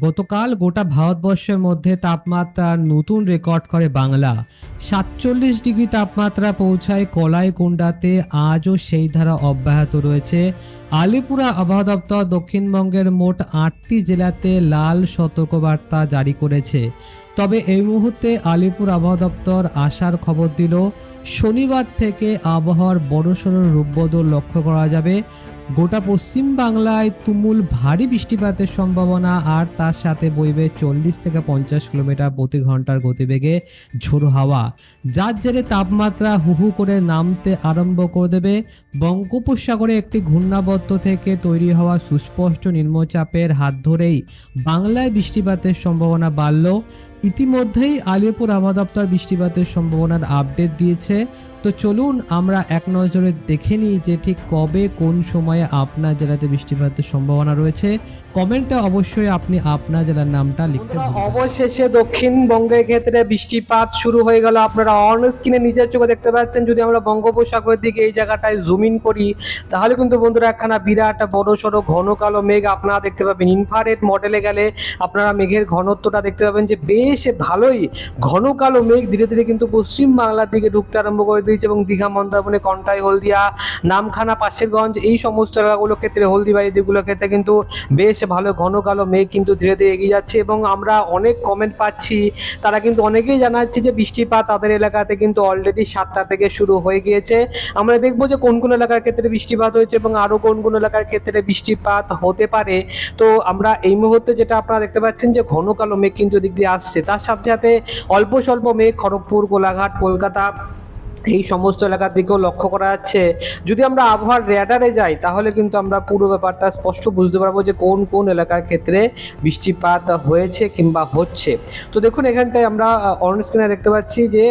গতকাল গোটা ভারতবর্ষের মধ্যে তাপমাত্রার নতুন রেকর্ড করে বাংলা। সাতচল্লিশ ডিগ্রি তাপমাত্রা পৌঁছায় কলাইকুণ্ডাতে, আজও সেই ধারা অব্যাহত রয়েছে। আলিপুরা আবহাওয়া দপ্তর দক্ষিণবঙ্গের মোট আটটি জেলাতে লাল সতর্কবার্তা জারি করেছে। তবে এই মুহূর্তে আলিপুর আবহাওয়া দপ্তর আসার খবর দিল, শনিবার থেকে আবহাওয়ার বড়সড় রূপবদল লক্ষ্য করা যাবে। গোটা পশ্চিম বাংলায় তুমুল ভারী বৃষ্টিপাতের সম্ভাবনা আর তার সাথে বইবে চল্লিশ থেকে পঞ্চাশ কিলোমিটার প্রতি ঘণ্টার গতিবেগে ঝোড়ো হাওয়া। যার জেরে তাপমাত্রা হুহু করে নামতে আরম্ভ করে দেবে। বঙ্গোপসাগরে একটি ঘূর্ণাবর্ত থেকে তৈরি হওয়া সুস্পষ্ট নিম্নচাপের হাত ধরেই বাংলায় বৃষ্টিপাতের সম্ভাবনা বাড়ল। ইতিমধ্যেই আলিপুর আবহাওয়া দপ্তর বৃষ্টিপাতের সম্ভাবনার আপডেট দিয়েছে। তো চলুন আমরা এক নজরে দেখে নিই যে ঠিক কবে কোন সময়ে আপনার জেলাতে বৃষ্টিপাতের সম্ভাবনা রয়েছে। কমেন্টে অবশ্যই আপনি আপনার জেলার নামটা লিখতে। অবশেষে দক্ষিণবঙ্গের ক্ষেত্রে বৃষ্টিপাত শুরু হয়ে গেল আপনারা অন স্ক্রিনে নিজের চোখে দেখতে পাচ্ছেন যদি আমরা বঙ্গোপসাগরের দিকে এই জায়গাটায় জুম ইন করি তাহলে কিন্তু বন্ধুরা একখানা বিরাট বড় সড়ো ঘন কালো মেঘ আপনারা দেখতে পাবেন ইনফারেট মডেলে গেলে আপনারা মেঘের ঘনত্বটা দেখতে পাবেন যে বেশ ভালোই ঘন কালো মেঘ ধীরে ধীরে কিন্তু পশ্চিম বাংলার দিকে ঢুকতে আরম্ভ করে দিয়েছে এবং দীঘা মন্দারমণি কন্টাই হলদিয়া নামখানা পাশেরগঞ্জ এই সমস্ত এলাকাগুলোর ক্ষেত্রে হলদিবাড়ি দিকগুলোর ক্ষেত্রে কিন্তু বেশ ভালো ঘন কালো মেঘ কিন্তু ধীরে ধীরে এগিয়ে যাচ্ছে এবং আমরা অনেক কমেন্ট পাচ্ছি। তারা কিন্তু অনেকেই জানাচ্ছে যে বৃষ্টিপাত তাদের এলাকাতে কিন্তু অলরেডি সাতটা থেকে শুরু হয়ে গিয়েছে। আমরা দেখব যে কোন কোন এলাকার ক্ষেত্রে বৃষ্টিপাত হয়েছে এবং আরও কোন কোন এলাকার ক্ষেত্রে বৃষ্টিপাত হতে পারে। তো আমরা এই মুহূর্তে যেটা আপনারা দেখতে পাচ্ছেন যে ঘন কালো মেঘ কিন্তু দিক দিয়ে আসছে। তার সাথে সাথে অল্প স্বল্প মেঘ খড়গপুর গোলাঘাট কলকাতা এই সমস্ত এলাকার দিকেও লক্ষ্য করা যাচ্ছে। যদি আমরা আবহাওয়ার র্যাডারে যাই তাহলে কিন্তু আমরা পুরো ব্যাপারটা স্পষ্ট বুঝতে পারব যে কোন কোন এলাকার ক্ষেত্রে বৃষ্টিপাত হয়েছে কিংবা হচ্ছে। তো দেখুন এখানটায় আমরা অন স্ক্রিনে দেখতে পাচ্ছি যে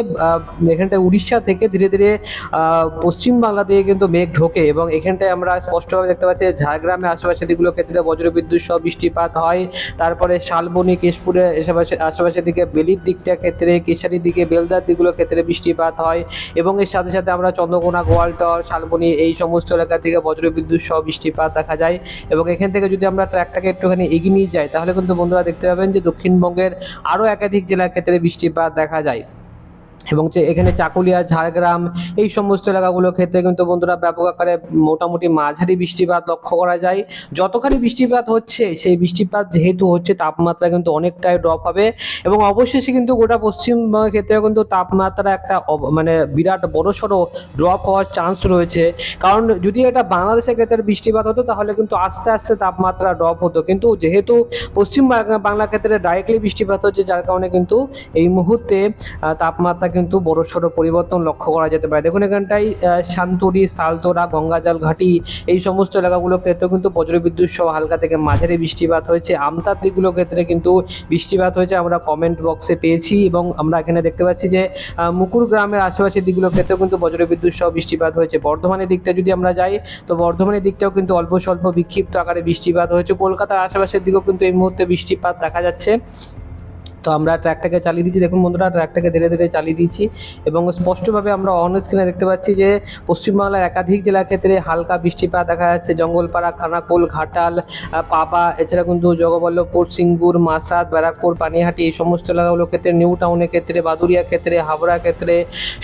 এখানটায় উড়িষ্যা থেকে ধীরে ধীরে আহ, পশ্চিম বাংলা দিয়ে কিন্তু মেঘ ঢোকে এবং এখানটায় আমরা স্পষ্টভাবে দেখতে পাচ্ছি ঝাড়গ্রামে আশেপাশে দিকগুলোর ক্ষেত্রে বজ্রবিদ্যুৎ সহ বৃষ্টিপাত হয়। তারপরে শালবনি কেশপুরে আশেপাশে আশেপাশের দিকে বেলির দিকটা ক্ষেত্রে কেশারির দিকে বেলদার দিকগুলোর ক্ষেত্রে বৃষ্টিপাত হয় এবং এর সাথে সাথে আমরা চন্দ্রকোনা, গোয়ালটর, শালবনি এই সমস্ত এলাকা থেকে বজ্রবিদ্যুৎ সহ বৃষ্টিপাত দেখা যায়। এবং এখান থেকে যদি আমরা ট্র্যাকটাকে একটুখানি এগিয়ে নিয়ে যাই, তাহলে কিন্তু বন্ধুরা দেখতে পাবেন যে দক্ষিণবঙ্গের আরও একাধিক জেলার ক্ষেত্রে বৃষ্টিপাত দেখা যায়। এবং যে এখানে চাকুলিয়া, ঝাড়গ্রাম এই সমস্ত এলাকাগুলোর ক্ষেত্রে কিন্তু বন্ধুরা ব্যাপক আকারে মোটামুটি মাঝারি বৃষ্টিপাত লক্ষ্য করা যায়। যতখানি বৃষ্টিপাত হচ্ছে, সেই বৃষ্টিপাত যেহেতু হচ্ছে, তাপমাত্রা কিন্তু অনেকটাই ড্রপ হবে এবং অবশেষে কিন্তু গোটা পশ্চিমবঙ্গের ক্ষেত্রে কিন্তু তাপমাত্রা একটা মানে বিরাট বড় সড়ো ড্রপ হওয়ার চান্স রয়েছে। কারণ যদি এটা বাংলাদেশের ক্ষেত্রে বৃষ্টিপাত হতো, তাহলে কিন্তু আস্তে আস্তে তাপমাত্রা ড্রপ হতো। কিন্তু যেহেতু পশ্চিম বাংলা- ক্ষেত্রে ডাইরেক্টলি বৃষ্টিপাত হচ্ছে, যার কারণে কিন্তু এই মুহূর্তে তাপমাত্রা কিন্তু বড় সড়ো পরিবর্তন লক্ষ্য করা যেতে পারে। দেখুন এখানটায় আহ, শান্তুরি সালতোরা গঙ্গাজল ঘাটি এই সমস্ত এলাকাগুলোর ক্ষেত্রেও কিন্তু বজ্রবিদ্যুৎ সহ হালকা থেকে মাঝারি বৃষ্টিপাত হয়েছে। আমতার দিকগুলোর ক্ষেত্রে কিন্তু বৃষ্টিপাত হয়েছে আমরা কমেন্ট বক্সে পেয়েছি এবং আমরা এখানে দেখতে পাচ্ছি যে মুকুর গ্রামের আশেপাশের দিকগুলোর ক্ষেত্রেও কিন্তু বজ্রবিদ্যুৎ সহ বৃষ্টিপাত হয়েছে। বর্ধমানের দিকটা যদি আমরা যাই তো বর্ধমানের দিকটাও কিন্তু অল্প স্বল্প বিক্ষিপ্ত আকারে বৃষ্টিপাত হয়েছে। কলকাতার আশেপাশের দিকেও কিন্তু এই মুহূর্তে বৃষ্টিপাত দেখা যাচ্ছে। তো আমরা ট্র্যাকটাকে চালিয়ে দিচ্ছি দেখুন বন্ধুরা, ট্র্যাকটাকে ধীরে ধীরে চালিয়ে দিচ্ছি এবং স্পষ্টভাবে আমরা অন স্ক্রিনে দেখতে পাচ্ছি যে পশ্চিমবাংলার একাধিক জেলার ক্ষেত্রে হালকা বৃষ্টিপাত দেখা যাচ্ছে। জঙ্গলপাড়া, খানাকোল, ঘাটাল পাবা এছাড়া কিন্তু জগবল্লভপুর, সিঙ্গুর মাসাদ ব্যারাকপুর, পানিহাটি এই সমস্ত এলাকাগুলোর ক্ষেত্রে, নিউ টাউনের ক্ষেত্রে বাদুরিয়ার ক্ষেত্রে হাবড়ার ক্ষেত্রে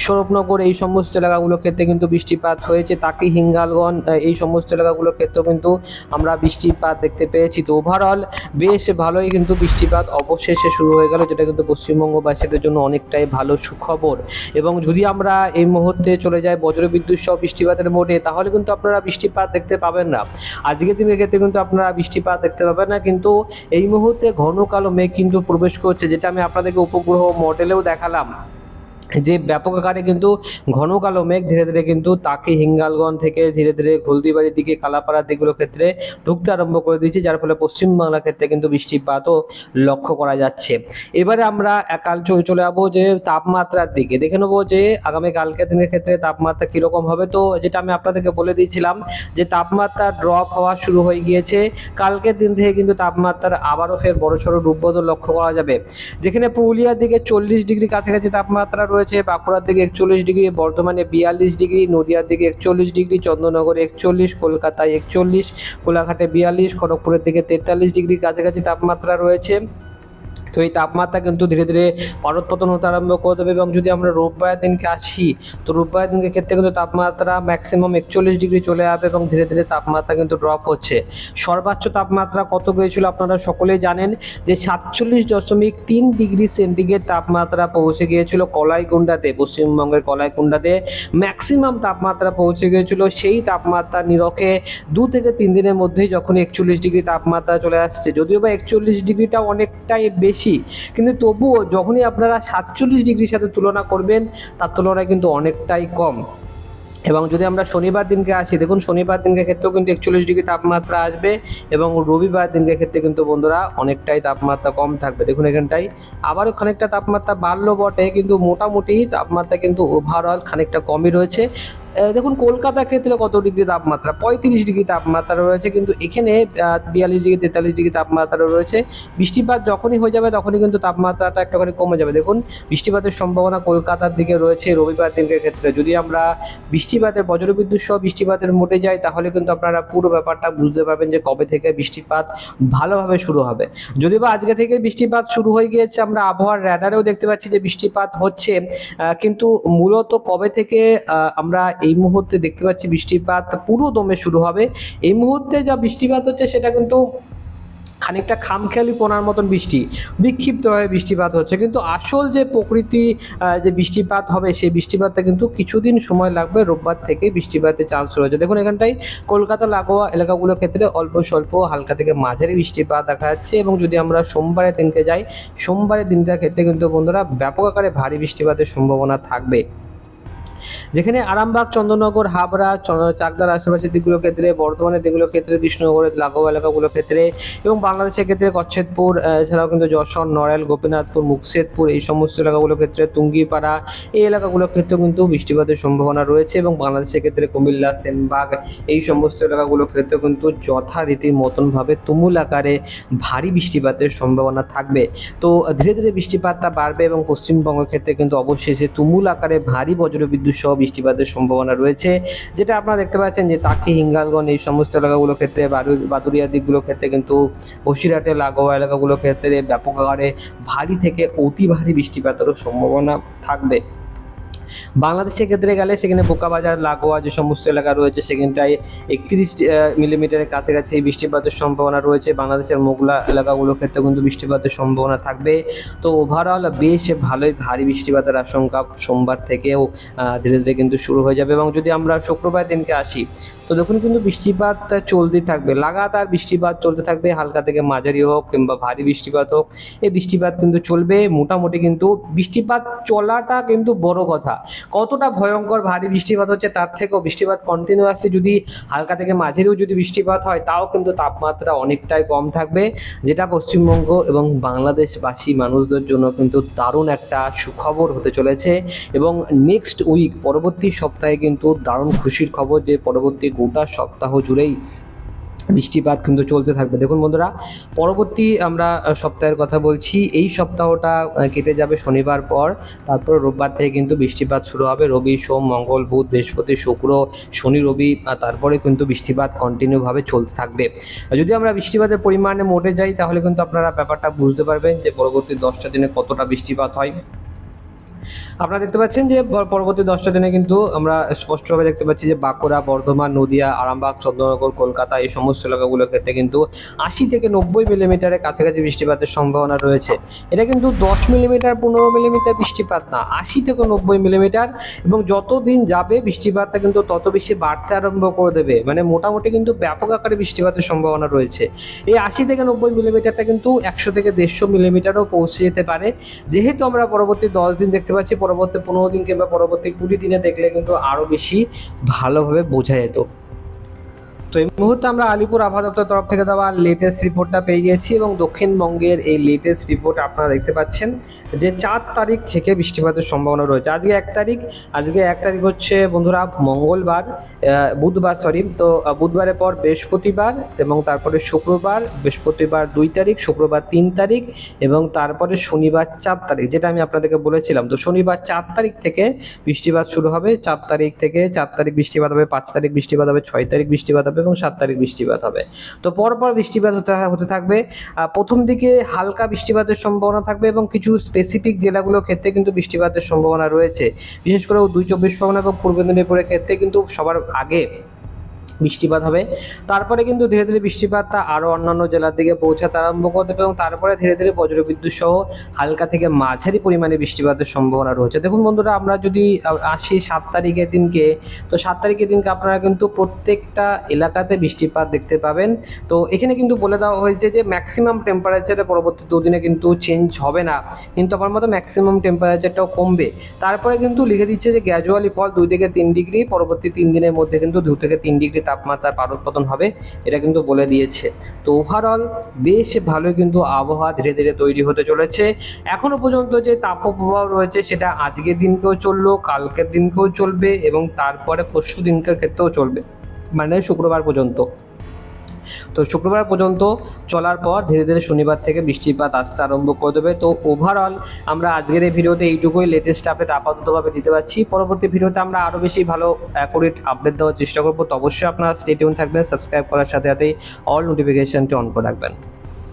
সৌরভনগর এই সমস্ত এলাকাগুলোর ক্ষেত্রে কিন্তু বৃষ্টিপাত হয়েছে। তাকি, হিঙ্গালগঞ্জ এই সমস্ত এলাকাগুলোর ক্ষেত্রেও কিন্তু আমরা বৃষ্টিপাত দেখতে পেয়েছি। তো ওভারঅল বেশ ভালোই কিন্তু বৃষ্টিপাত অবশেষে শুরু হয়ে গেল, যেটা কিন্তু পশ্চিমবঙ্গবাসীদের জন্য অনেকটাই ভালো সুখবর। এবং যদি আমরা এই মুহূর্তে চলে যাই বজ্রবিদ্যুৎ সহ বৃষ্টিপাতের মোটে তাহলে কিন্তু আপনারা বৃষ্টিপাত দেখতে পাবেন না। আজকের দিনের ক্ষেত্রে কিন্তু আপনারা বৃষ্টিপাত দেখতে পাবেন না, কিন্তু এই মুহূর্তে ঘন কালো মেঘ কিন্তু প্রবেশ করছে, যেটা আমি আপনাদেরকে উপগ্রহ মডেলেও দেখালাম। যে ব্যাপক আকারে কিন্তু ঘন কালো মেঘ ধীরে ধীরে কিন্তু তাকে হিঙ্গালগঞ্জ থেকে ধীরে ধীরে হলদিবাড়ির দিকে, কালাপাড়ার দিকগুলোর ক্ষেত্রে ঢুকতে আরম্ভ করে দিয়েছে, যার ফলে পশ্চিমবাংলার ক্ষেত্রে কিন্তু বৃষ্টিপাতও লক্ষ্য করা যাচ্ছে। এবারে আমরা কাল চ- চলে যাব যে তাপমাত্রার দিকে। দেখে নেব যে আগামী কালকের দিনের ক্ষেত্রে তাপমাত্রা কীরকম হবে। তো যেটা আমি আপনাদেরকে বলে দিয়েছিলাম যে তাপমাত্রা ড্রপ হওয়া শুরু হয়ে গিয়েছে। কালকের দিন থেকে কিন্তু তাপমাত্রার আবারও ফের বড়সড় রূপবদল লক্ষ্য করা যাবে। যেখানে পুরুলিয়ার দিকে চল্লিশ ডিগ্রি কাছাকাছি তাপমাত্রা রয়েছে রয়েছে বাঁকুড়ার দিকে একচল্লিশ ডিগ্রি, বর্ধমানে বিয়াল্লিশ ডিগ্রি, নদিয়ার দিকে একচল্লিশ ডিগ্রি চন্দ্রনগরে একচল্লিশ, কলকাতায় একচল্লিশ, কোলাঘাটে বিয়াল্লিশ, খড়গপুরের দিকে তেতাল্লিশ ডিগ্রি, কাছাকাছি তাপমাত্রা রয়েছে। তো এই তাপমাত্রা কিন্তু ধীরে ধীরে পারদপতন হতে আরম্ভ করে দেবে এবং যদি আমরা রোববারের দিনকে আসি, তো রোববারের দিনকে ক্ষেত্রে কিন্তু তাপমাত্রা ম্যাক্সিমাম একচল্লিশ ডিগ্রি চলে আসবে এবং ধীরে ধীরে তাপমাত্রা কিন্তু ড্রপ হচ্ছে। সর্বোচ্চ তাপমাত্রা কত গিয়েছিল আপনারা সকলেই জানেন যে সাতচল্লিশ দশমিক তিন ডিগ্রি সেন্টিগ্রেড তাপমাত্রা পৌঁছে গিয়েছিল কলাইকুণ্ডাতে, পশ্চিমবঙ্গের কলাইকুণ্ডাতে। ম্যাক্সিমাম তাপমাত্রা পৌঁছে গিয়েছিল সেই তাপমাত্রা নিরখে দু থেকে তিন দিনের মধ্যেই যখন একচল্লিশ ডিগ্রি তাপমাত্রা চলে আসছে। যদিও বা একচল্লিশ ডিগ্রিটা অনেকটাই বেশি কিন্তু তবুও যখনই আপনারা সাতচল্লিশ ডিগ্রির সাথে তুলনা করবেন, তার তুলনায় কিন্তু অনেকটাই কম। এবং যদি আমরা শনিবার দিনকে আসি, দেখুন শনিবার দিনকে ক্ষেত্রেও কিন্তু একচল্লিশ ডিগ্রি তাপমাত্রা আসবে এবং রবিবার দিনকে ক্ষেত্রে কিন্তু বন্ধুরা অনেকটাই তাপমাত্রা কম থাকবে। দেখুন এখানটাই আবারও খানিকটা তাপমাত্রা বাড়লো বটে, কিন্তু মোটামুটি তাপমাত্রা কিন্তু ওভারঅল খানিকটা কমই রয়েছে। দেখুন কলকাতার ক্ষেত্রে কত ডিগ্রি তাপমাত্রা? পঁয়ত্রিশ ডিগ্রি তাপমাত্রা রয়েছে, কিন্তু এখানে বিয়াল্লিশ ডিগ্রি, তেতাল্লিশ ডিগ্রি তাপমাত্রা রয়েছে। বৃষ্টিপাত যখনই হয়ে যাবে, তখনই কিন্তু তাপমাত্রাটা একটুখানি কমে যাবে। দেখুন, বৃষ্টিপাতের সম্ভাবনা কলকাতার দিকে রয়েছে, রবিবার দিনের ক্ষেত্রে। যদি আমরা বৃষ্টিপাতের, বজ্রবিদ্যুৎ সহ বৃষ্টিপাতের মোটে যাই, তাহলে কিন্তু আপনারা পুরো ব্যাপারটা বুঝতে পারবেন যে কবে থেকে বৃষ্টিপাত ভালোভাবে শুরু হবে। যদি বা আজকে থেকে বৃষ্টিপাত শুরু হয়ে গিয়েছে, আমরা আবহাওয়ার র্যাডারেও দেখতে পাচ্ছি যে বৃষ্টিপাত হচ্ছে কিন্তু মূলত কবে থেকে আমরা এই মুহূর্তে দেখতে পাচ্ছি বৃষ্টিপাত পুরো দমে শুরু হবে। এই মুহূর্তে যা বৃষ্টিপাত হচ্ছে সেটা কিন্তু খানিকটা খামখেয়ালি পোনার মতন বৃষ্টি, বিক্ষিপ্তভাবে বৃষ্টিপাত হচ্ছে। কিন্তু আসল যে প্রকৃতি যে বৃষ্টিপাত হবে সেই বৃষ্টিপাতটা কিন্তু কিছুদিন সময় লাগবে রোববার থেকে বৃষ্টিপাতের চান্স রয়েছে। দেখুন এখানটায় কলকাতা, লাগোয়া এলাকাগুলোর ক্ষেত্রে অল্প স্বল্প হালকা থেকে মাঝারি বৃষ্টিপাত দেখা যাচ্ছে এবং যদি আমরা সোমবারের দিনকে যাই, সোমবারের দিনটার ক্ষেত্রে কিন্তু বন্ধুরা ব্যাপক আকারে ভারী বৃষ্টিপাতের সম্ভাবনা থাকবে। যেখানে আরামবাগ চন্দ্রনগর হাবড়া চাকদার আশেপাশের দিকগুলোর ক্ষেত্রে, বর্ধমানের দিকগুলোর ক্ষেত্রে, কৃষ্ণনগরের লাগোয়া এলাকাগুলোর ক্ষেত্রে এবং বাংলাদেশের ক্ষেত্রে কচ্ছেদপুর এছাড়াও কিন্তু যশোর, নড়াইল, গোপীনাথপুর মুকশেদপুর এই সমস্ত এলাকাগুলোর ক্ষেত্রে তুঙ্গিপাড়া এই এলাকাগুলোর ক্ষেত্রেও কিন্তু বৃষ্টিপাতের সম্ভাবনা রয়েছে এবং বাংলাদেশের ক্ষেত্রে কুমিল্লা, সেনবাগ এই সমস্ত এলাকাগুলোর ক্ষেত্রে কিন্তু যথারীতির মতনভাবে তুমুল আকারে ভারী বৃষ্টিপাতের সম্ভাবনা থাকবে। তো ধীরে ধীরে বৃষ্টিপাতটা বাড়বে এবং পশ্চিমবঙ্গের ক্ষেত্রে কিন্তু অবশেষে তুমুল আকারে ভারী বজ্রবিদ্যুৎ সহ বৃষ্টিপাতের সম্ভাবনা রয়েছে। যেটা আপনারা দেখতে পাচ্ছেন যে তাকি, হিঙ্গালগঞ্জ এই সমস্ত এলাকাগুলোর ক্ষেত্রে বাদুরিয়া দিকগুলোর ক্ষেত্রে কিন্তু বসিরহাটের, লাগোয়া এলাকাগুলোর ক্ষেত্রে ব্যাপক আকারে ভারী থেকে অতি ভারী বৃষ্টিপাতেরও সম্ভাবনা থাকবে। বাংলাদেশের ক্ষেত্রে গেলে সেখানে বোকাবাজার, লাগোয়া যে সমস্ত এলাকা রয়েছে, সেখানটায় একত্রিশ মিলিমিটারের কাছাকাছি বৃষ্টিপাতের সম্ভাবনা রয়েছে। বাংলাদেশের মোগলা এলাকাগুলোর ক্ষেত্রে কিন্তু বৃষ্টিপাতের সম্ভাবনা থাকবে। তো ওভারঅল বেশ ভালোই ভারী বৃষ্টিপাতের আশঙ্কা সোমবার থেকেও ধীরে ধীরে কিন্তু শুরু হয়ে যাবে। এবং যদি আমরা শুক্রবার দিনকে আসি তো দেখুন কিন্তু বৃষ্টিপাত চলতেই থাকবে, লাগাতার বৃষ্টিপাত চলতে থাকবে, হালকা থেকে মাঝারি হোক কিংবা ভারী বৃষ্টিপাত হোক, এই বৃষ্টিপাত কিন্তু চলবে। মোটামুটি কিন্তু বৃষ্টিপাত চলাটা কিন্তু বড় কথা। কতটা ভয়ঙ্কর ভারী বৃষ্টিপাত হচ্ছে তার থেকেও বৃষ্টিপাত কন্টিনিউয়াসলি যদি হালকা থেকে মাঝারিও যদি বৃষ্টিপাত হয়, তাও কিন্তু তাপমাত্রা অনেকটাই কম থাকবে, যেটা পশ্চিমবঙ্গ এবং বাংলাদেশবাসী মানুষদের জন্য কিন্তু দারুণ একটা সুখবর হতে চলেছে। এবং নেক্সট উইক পরবর্তী সপ্তাহে কিন্তু দারুণ খুশির খবর যে পরবর্তী গোটা সপ্তাহ জুড়েই বৃষ্টিপাত কিন্তু চলতে থাকবে। দেখুন বন্ধুরা, পরবর্তী আমরা সপ্তাহের কথা বলছি। এই সপ্তাহটা কেটে যাবে শনিবার পর, তারপর রোববার থেকে কিন্তু বৃষ্টিপাত শুরু হবে। রবি, সোম, মঙ্গল, বুধ, বৃহস্পতি, শুক্র, শনি, রবি তারপরে কিন্তু বৃষ্টিপাত কন্টিনিউভাবে চলতে থাকবে। যদি আমরা বৃষ্টিপাতের পরিমাণে মোটে যাই, তাহলে কিন্তু আপনারা ব্যাপারটা বুঝতে পারবেন যে পরবর্তী দশটা দিনে কতটা বৃষ্টিপাত হয়। আপনারা দেখতে পাচ্ছেন যে পরবর্তী দশটা দিনে কিন্তু আমরা স্পষ্টভাবে দেখতে পাচ্ছি যে বাঁকুড়া, বর্ধমান, নদিয়া, আরামবাগ, চন্দ্রনগর, কলকাতা এই সমস্ত এলাকাগুলোর ক্ষেত্রে কিন্তু আশি থেকে নব্বই মিলিমিটারের কাছাকাছি বৃষ্টিপাতের সম্ভাবনা রয়েছে। এটা কিন্তু দশ মিলিমিটার, পনেরো মিলিমিটার বৃষ্টিপাত না, আশি থেকে নব্বই মিলিমিটার এবং যত দিন যাবে বৃষ্টিপাতটা কিন্তু তত বেশি বাড়তে আরম্ভ করে দেবে। মানে মোটামুটি কিন্তু ব্যাপক আকারে বৃষ্টিপাতের সম্ভাবনা রয়েছে। এই আশি থেকে নব্বই মিলিমিটারটা কিন্তু একশো থেকে দেড়শো মিলিমিটারও পৌঁছে যেতে পারে। যেহেতু আমরা পরবর্তী দশ দিন দেখতে পাচ্ছি পরবর্তী পনেরো দিন কিংবা পরবর্তী কুড়ি দিনে দেখলে কিন্তু আরও বেশি ভালোভাবে বোঝা যেত। তো এই মুহূর্তে আমরা আলিপুর আবহাওয়া দপ্তর তরফ থেকে দেওয়া লেটেস্ট রিপোর্টটা পেয়ে গেছি এবং দক্ষিণবঙ্গের এই লেটেস্ট রিপোর্ট আপনারা দেখতে পাচ্ছেন যে চার তারিখ থেকে বৃষ্টিপাতের সম্ভাবনা রয়েছে। আজকে এক তারিখ, আজকে এক তারিখ হচ্ছে বন্ধুরা মঙ্গলবার বুধবার সরি তো বুধবারের পর বৃহস্পতিবার এবং তারপরে শুক্রবার, বৃহস্পতিবার দুই তারিখ, শুক্রবার তিন তারিখ এবং তারপরে শনিবার চার তারিখ, যেটা আমি আপনাদেরকে বলেছিলাম। তো শনিবার চার তারিখ থেকে বৃষ্টিপাত শুরু হবে, চার তারিখ থেকে চার তারিখ বৃষ্টিপাত হবে, পাঁচ তারিখ বৃষ্টিপাত হবে, ছয় তারিখ বৃষ্টিপাত হবে এবং সাত তারিখ বৃষ্টিপাত হবে। তো পরপর বৃষ্টিপাত হতে হতে থাকবে। প্রথম দিকে হালকা বৃষ্টিপাতের সম্ভাবনা থাকবে এবং কিছু স্পেসিফিক জেলাগুলোর ক্ষেত্রে কিন্তু বৃষ্টিপাতের সম্ভাবনা রয়েছে। বিশেষ করে দুই চব্বিশ পরগনা এবং পূর্ব মেদিনীপুরের ক্ষেত্রে কিন্তু সবার আগে বৃষ্টিপাত হবে। তারপরে কিন্তু ধীরে ধীরে বৃষ্টিপাতটা আরও অন্যান্য জেলার দিকে পৌঁছাতে আরম্ভ করতে এবং তারপরে ধীরে ধীরে বজ্রবিদ্যুৎ সহ হালকা থেকে মাঝারি পরিমাণে বৃষ্টিপাতের সম্ভাবনা রয়েছে। দেখুন বন্ধুরা, আমরা যদি আসি সাত তারিখের দিনকে, তো সাত তারিখের দিনকে আপনারা কিন্তু প্রত্যেকটা এলাকাতে বৃষ্টিপাত দেখতে পাবেন। তো এখানে কিন্তু বলে দেওয়া হয়েছে যে ম্যাক্সিমাম টেম্পারেচারে পরবর্তী দুদিনে কিন্তু চেঞ্জ হবে না। কিন্তু আমার মতো ম্যাক্সিমাম টেম্পারেচারটাও কমবে। তারপরে কিন্তু লিখে দিচ্ছে যে গ্র্যাজুয়ালি ফল দুই থেকে তিন ডিগ্রি পরবর্তী তিন দিনের মধ্যে কিন্তু দু থেকে তিন ডিগ্রি তাপমাত্রার উৎপাদন হবে, এটা কিন্তু বলে দিয়েছে। তো ওভারঅল বেশ ভালোই কিন্তু আবহাওয়া ধীরে ধীরে তৈরি হতে চলেছে। এখনও পর্যন্ত যে তাপপ্রবাহ রয়েছে, সেটা আজকের দিনকেও চলল, কালকের দিনকেও চলবে এবং তারপরে পরশু দিনকের ক্ষেত্রেও চলবে। মানে শুক্রবার পর্যন্ত। তো শুক্রবার পর্যন্ত চলার পর ধীরে ধীরে শনিবার থেকে বৃষ্টিপাত আসতে আরম্ভ করে দেবে। তো ওভারঅল আমরা আজকের এই ভিডিওতে এইটুকুই লেটেস্ট আপডেট আপাততভাবে দিতে পারছি। পরবর্তী ভিডিওতে আমরা আরও বেশি ভালো অ্যাকুরেট আপডেট দেওয়ার চেষ্টা করব। তো অবশ্যই আপনারা স্টেটিউন থাকবেন সাবস্ক্রাইব করার সাথে সাথেই অল নোটিফিকেশনটি অন করে রাখবেন।